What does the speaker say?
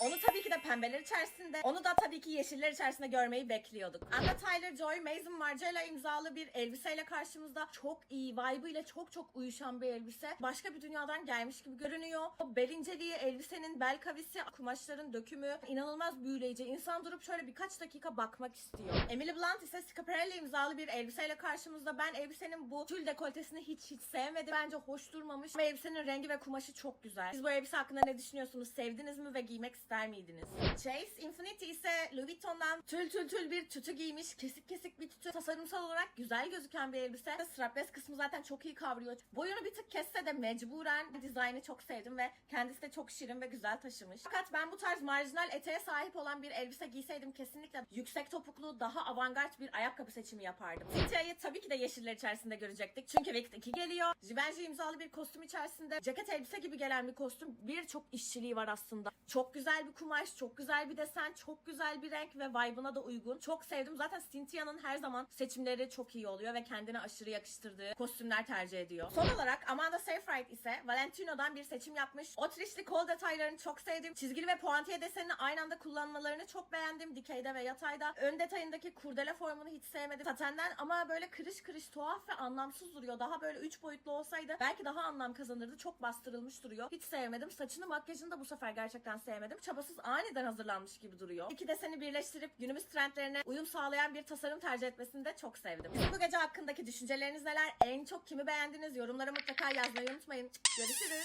Onu tabii ki de pembeler içerisinde, onu da tabii ki yeşiller içerisinde görmeyi bekliyorduk. Anda Tyler Joy, Mason Margiela imzalı bir elbiseyle karşımızda. Çok iyi, vibe ile çok çok uyuşan bir elbise. Başka bir dünyadan gelmiş gibi görünüyor. O bel inceliği, elbisenin bel kavisi, kumaşların dökümü inanılmaz büyüleyici. İnsan durup şöyle birkaç dakika bakmak istiyor. Emily Blunt ise Schiaparelli imzalı bir elbiseyle karşımızda. Ben elbisenin bu tül dekoltesini hiç hiç sevmedim. Bence hoş durmamış. Ve elbisenin rengi ve kumaşı çok güzel. Siz bu elbise hakkında ne düşünüyorsunuz? Sevdiniz mi ve giymek ister miydiniz? Chase Infinity ise Louis Vuitton'dan tül tül tül bir tütü giymiş. Kesik kesik bir. Tasarımsal olarak güzel gözüken bir elbise. Strapless kısmı zaten çok iyi kavruyor. Boyunu bir tık kesse de mecburen dizaynı çok sevdim ve kendisi de çok şirin ve güzel taşımış. Fakat ben bu tarz marjinal eteğe sahip olan bir elbise giyseydim kesinlikle yüksek topuklu, daha avantgard bir ayakkabı seçimi yapardım. Cynthia'yı tabii ki de yeşiller içerisinde görecektik. Çünkü Wicked 2 geliyor. Givenchy imzalı bir kostüm içerisinde ceket elbise gibi gelen bir kostüm. Birçok işçiliği var aslında. Çok güzel bir kumaş, çok güzel bir desen, çok güzel bir renk ve vibe'ına da uygun. Çok sevdim. Zaten Cynthia'nın her zaman seçimleri çok iyi oluyor ve kendine aşırı yakıştırdığı kostümler tercih ediyor. Son olarak Amanda Seyfried ise Valentino'dan bir seçim yapmış. Otrişli kol detaylarını çok sevdim. Çizgili ve puantiye desenini aynı anda kullanmalarını çok beğendim. Dikeyde ve yatayda. Ön detayındaki kurdele formunu hiç sevmedim. Satenden ama böyle kırış kırış tuhaf ve anlamsız duruyor. Daha böyle 3 boyutlu olsaydı belki daha anlam kazanırdı. Çok bastırılmış duruyor. Hiç sevmedim. Saçını makyajını da bu sefer gerçekten sevmedim. Çabasız aniden hazırlanmış gibi duruyor. İki deseni birleştirip günümüz trendlerine uyum sağlayan bir tasarım tercih etmesini de çok sevdim. Bu gece hakkındaki düşünceleriniz neler? En çok kimi beğendiniz? Yorumlara mutlaka yazmayı unutmayın. Görüşürüz.